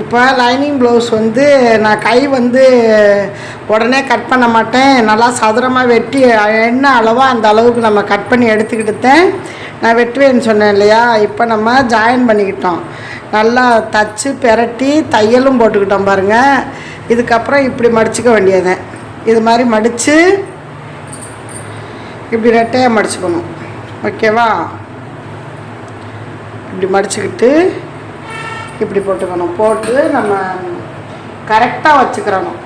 இப்போ lining blouse வந்து நான் கை வந்து உடனே கட் பண்ண மாட்டேன். நல்லா சதுரமாக வெட்டி என்ன அளவோ அந்த அளவுக்கு நம்ம கட் பண்ணி எடுத்துக்கிட்டுத்தேன் நான் வெட்டுவேன்னு சொன்னேன் இல்லையா? இப்போ நம்ம ஜாயின் பண்ணிக்கிட்டோம். நல்லா தச்சு பெரட்டி தையலும் போட்டுக்கிட்டோம் பாருங்கள் இதுக்கப்புறம் இப்படி மடிச்சுக்க வேண்டியது. இது மாதிரி மடித்து இப்படி ரெட்டையாக மடிச்சுக்கணும். ஓகேவா இப்படி மடிச்சுக்கிட்டு இப்படி போட்டுக்கணும். போட்டு நம்ம கரெக்டாக வச்சுக்கிறணும்.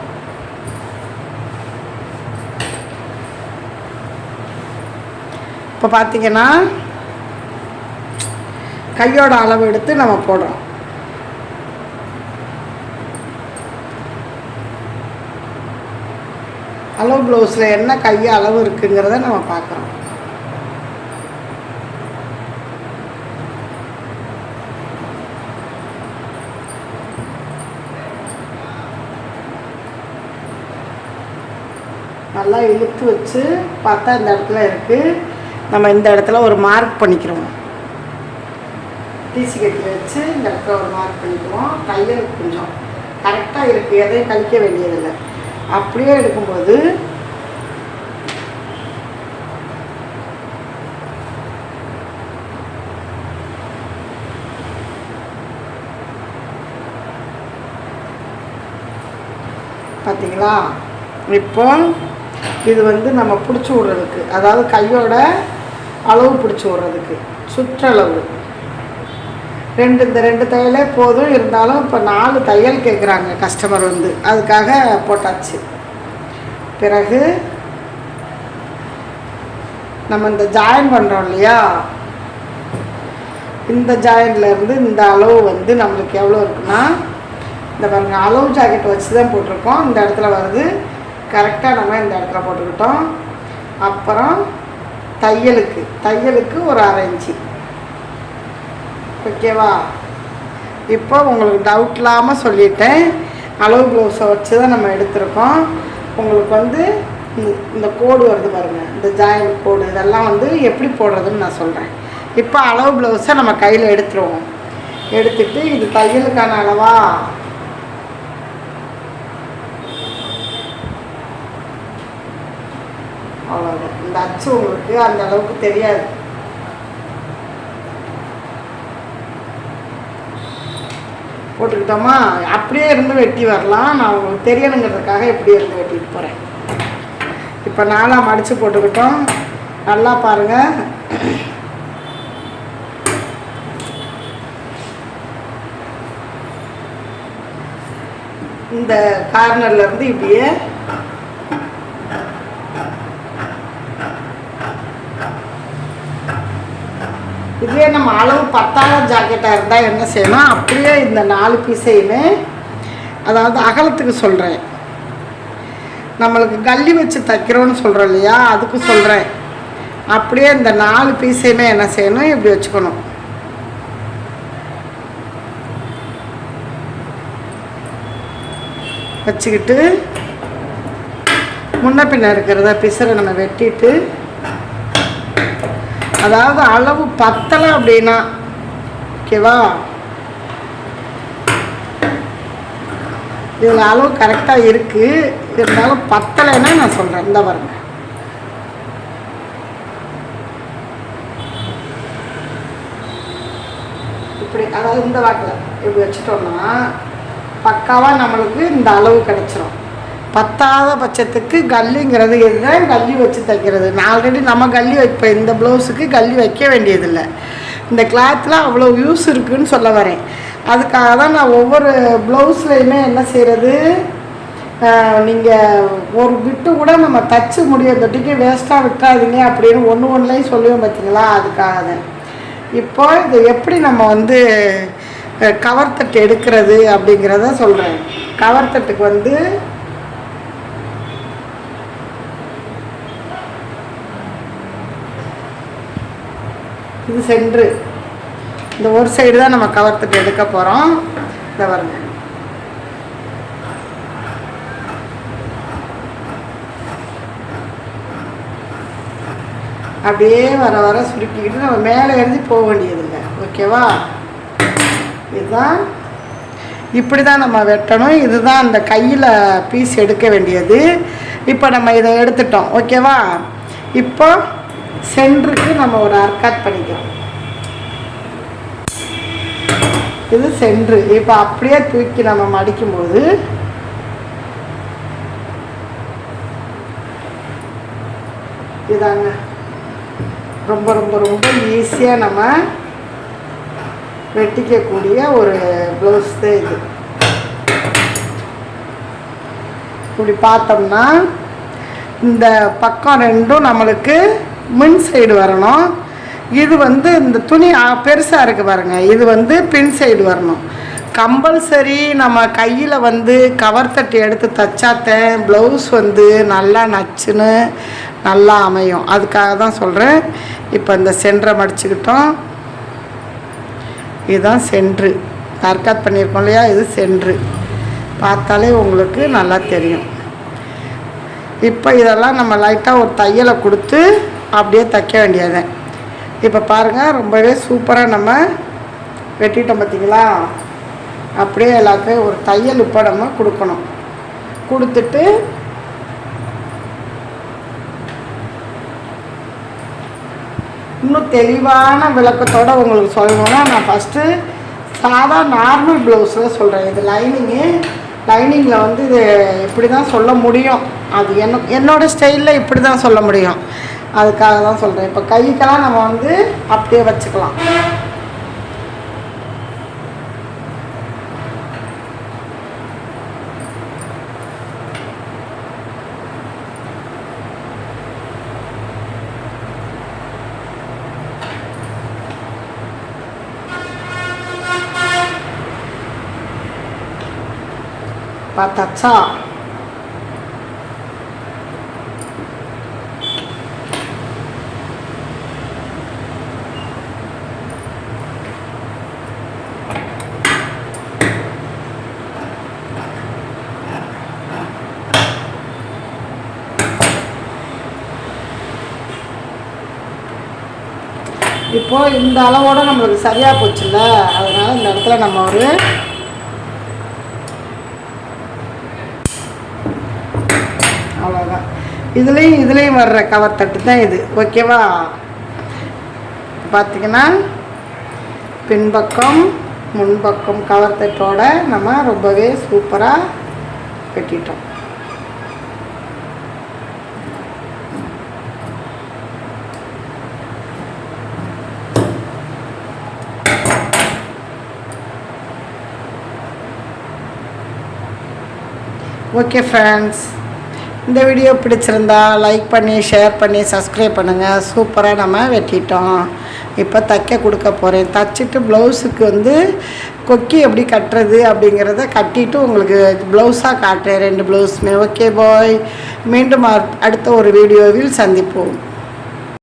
இப்போ பார்த்தீங்கன்னா கையோட அளவு எடுத்து நம்ம போடுறோம் அளவு ப்ளவுஸில் என்ன கை அளவு இருக்குங்கிறத நம்ம பார்க்குறோம் நல்லா இழுத்து வச்சு பார்த்தா இந்த இடத்துல இருக்குது நம்ம இந்த இடத்துல ஒரு மார்க் பண்ணிக்கிறோம். டிசி கட்டில் வச்சு இந்த இடத்துல ஒரு மார்க் பண்ணிக்குவோம் தையல் கொஞ்சம். கரெக்டாக இருக்குது எதையும் கழிக்க வேண்டியதில்லை. அப்படியே எடுக்கும்போது பார்த்தீங்களா இப்போ இது வந்து நம்ம பிடிச்சி விட்றதுக்கு. அதாவது கையோட அளவு பிடிச்சி விட்றதுக்கு. சுற்றளவு. ரெண்டு இந்த ரெண்டு தையலே போதும். இருந்தாலும் இப்போ நாலு தையல் கேட்குறாங்க கஸ்டமர் வந்து. அதுக்காக போட்டாச்சு. பிறகு நம்ம இந்த ஜாயின் பண்ணுறோம் இல்லையா? இந்த ஜாயின்லேருந்து இந்த அளவு வந்து நம்மளுக்கு எவ்வளோ இருக்குன்னா இந்த பாருங்கள் அளவு ஜாக்கெட் வச்சு தான் போட்டிருக்கோம். இந்த இடத்துல வருது கரெக்டாக நம்ம இந்த இடத்துல போட்டுக்கிட்டோம். அப்புறம் தையலுக்கு தையலுக்கு ஒரு அரை இன்ச்சு. ஓகேவா இப்போ உங்களுக்கு டவுட் இல்லாமல் சொல்லிட்டேன். அளவு ப்ளவுஸை வச்சு தான் நம்ம எடுத்திருக்கோம். உங்களுக்கு வந்து இந்த- இந்த கோடு வருது பாருங்கள் இந்த ஜாயின் கோடு. இதெல்லாம் வந்து எப்படி போடுறதுன்னு நான் சொல்கிறேன் இப்போ அளவு ப்ளவுஸை நம்ம கையில் எடுத்துருவோம். எடுத்துட்டு இது தையலுக்கான அளவா? அவ்வளோதான் இந்த அச்சு உங்களுக்கு அந்த அளவுக்கு தெரியாது. போட்டுக்கிட்டோமா? அப்படியே இருந்து வெட்டி வரலாம். நான் உங்களுக்கு தெரியணுங்கிறதுக்காக எப்படி இருந்து வெட்டிட்டு போகிறேன் இப்போ நாளாக மடித்து போட்டுக்கிட்டோம். நல்லா பாருங்கள் இந்த கார்னர்ல இருந்து இப்படியே இதுவே நம்ம அளவு பத்தாத ஜாக்கெட்டாக இருந்தால் என்ன செய்யணும்? அப்படியே இந்த நாலு பீஸையுமே அதாவது அகலத்துக்கு சொல்கிறேன் நம்மளுக்கு கல்லி வச்சு தைக்கிறோன்னு சொல்கிறோம் இல்லையா? அதுக்கு சொல்கிறேன் அப்படியே இந்த நாலு பீஸையுமே என்ன செய்யணும்? இப்படி வச்சுக்கணும். வச்சுக்கிட்டு முன்ன பின்ன இருக்கிறத பிசரை நம்ம வெட்டிட்டு அதாவது அளவு பத்தலை அப்படின்னா ஓகேவா? இதில் அளவு கரெக்டாக இருக்குது இருந்தாலும் பத்தலைன்னா நான் சொல்கிறேன் இந்த பாருங்க. இப்படி அதாவது இந்த வாக்கில் இப்படி வச்சுட்டோம்னா பக்காவாக நம்மளுக்கு இந்த அளவு கிடச்சிரும். பத்தாத பட்சத்துக்கு கல்லிங்கிறது இதுதான் கல்லி வச்சு தைக்கிறது. நான் ஆல்ரெடி நம்ம கல்லி வைப்பேன் இந்த ப்ளவுஸுக்கு கல்லி வைக்க வேண்டியதில்லை. இந்த கிளாத்தில் அவ்வளோ யூஸ் இருக்குன்னு சொல்ல வரேன். அதுக்காக தான் நான் ஒவ்வொரு ப்ளவுஸ்லையுமே என்ன செய்கிறது நீங்கள் ஒரு விட்டு கூட நம்ம தச்சு முடிய தொட்டிக்கு வேஸ்ட்டாக விட்டாதீங்க அப்படின்னு ஒன்று ஒன்றுலையும் சொல்லுவேன் பார்த்தீங்களா அதுக்காக தான். இப்போ இது எப்படி நம்ம வந்து கவர் தட்டு எடுக்கிறது அப்படிங்கிறத சொல்கிறேன் கவர் தட்டுக்கு வந்து இது சென்ட்ரு இந்த ஒரு சைடு தான் நம்ம கவர்த்துட்டு எடுக்க போகிறோம் இந்த வருங்க அப்படியே வர வர சுருக்கிக்கிட்டு நம்ம மேலே எழுதி போக வேண்டியதில்லை. ஓகேவா இதுதான். இப்படி தான் நம்ம வெட்டணும். இதுதான் அந்த கையில் பீஸ் எடுக்க வேண்டியது. இப்போ நம்ம இதை எடுத்துட்டோம். ஓகேவா இப்போ சென்டருக்கு நம்ம ஒரு அர்க்காட் பண்ணிக்கலாம். இது சென்று. இப்போ அப்படியே தூக்கி நம்ம மடிக்கும்போது இதாங்க. ரொம்ப ரொம்ப ரொம்ப ஈஸியாக நம்ம வெட்டிக்கக்கூடிய ஒரு ப்ளவுஸ் தான் இது. இப்படி பார்த்தோம்னா இந்த பக்கம் ரெண்டும் நம்மளுக்கு மின் சைடு வரணும். இது வந்து இந்த துணி பெருசாக இருக்குது பாருங்க. இது வந்து பின் சைடு வரணும். கம்பல்சரி நம்ம கையில் வந்து கவர் தட்டி எடுத்து தச்சாத்தேன் ப்ளவுஸ் வந்து நல்லா நச்சுன்னு நல்லா அமையும். அதுக்காக தான் சொல்கிறேன் இப்போ இந்த சென்டரை மடிச்சுக்கிட்டோம். இதுதான் சென்ட்ரு தற்காத் பண்ணியிருக்கோம் இல்லையா? இது சென்ட்ரு பார்த்தாலே உங்களுக்கு நல்லா தெரியும். இப்போ இதெல்லாம் நம்ம லைட்டாக ஒரு தையலை கொடுத்து அப்படியே தைக்க வேண்டியது இப்போ பாருங்கள் ரொம்பவே சூப்பராக நம்ம வெட்டிட்டோம் பார்த்தீங்களா அப்படியே எல்லாத்தையும் ஒரு தையல் இப்போ நம்ம கொடுக்கணும். கொடுத்துட்டு இன்னும் தெளிவான விளக்கத்தோடு உங்களுக்கு சொல்லணும்னா நான் ஃபஸ்ட்டு சாதா நார்மல் ப்ளவுஸில் சொல்கிறேன் இது லைனிங்கு லைனிங்கில் வந்து இது இப்படி தான் சொல்ல முடியும்? அது என்ன என்னோட ஸ்டைலில் இப்படி தான் சொல்ல முடியும். அதுக்காக தான் சொல்கிறேன் இப்போ கைக்கெல்லாம் நம்ம வந்து அப்படியே வச்சுக்கலாம். பார்த்தாச்சா? இப்போது இந்த அளவோட நம்மளுக்கு சரியாக போச்சுல்ல? அதனால் இந்த இடத்துல நம்ம ஒரு அவ்வளோதான் இதுலேயும் இதுலேயும் வர்ற கவர் தட்டு தான் இது. ஓகேவா பார்த்திங்கன்னா பின்பக்கம் முன்பக்கம் கவர் தட்டோட நம்ம ரொம்பவே சூப்பராக கட்டிட்டோம் ஓகே ஃப்ரெண்ட்ஸ் இந்த வீடியோ பிடிச்சிருந்தா லைக் பண்ணி ஷேர் பண்ணி சப்ஸ்கிரைப் பண்ணுங்கள் சூப்பராக நம்ம வெட்டிட்டோம். இப்போ தைக்க கொடுக்க போகிறேன் தைச்சிட்டு ப்ளவுஸுக்கு வந்து கொக்கி எப்படி கட்டுறது அப்படிங்கிறத கட்டிட்டு உங்களுக்கு ப்ளவுஸாக காட்டுறேன். ரெண்டு ப்ளவுஸுமே ஓகே பாய் மீண்டும் அடுத்த ஒரு வீடியோவில் சந்திப்போம்.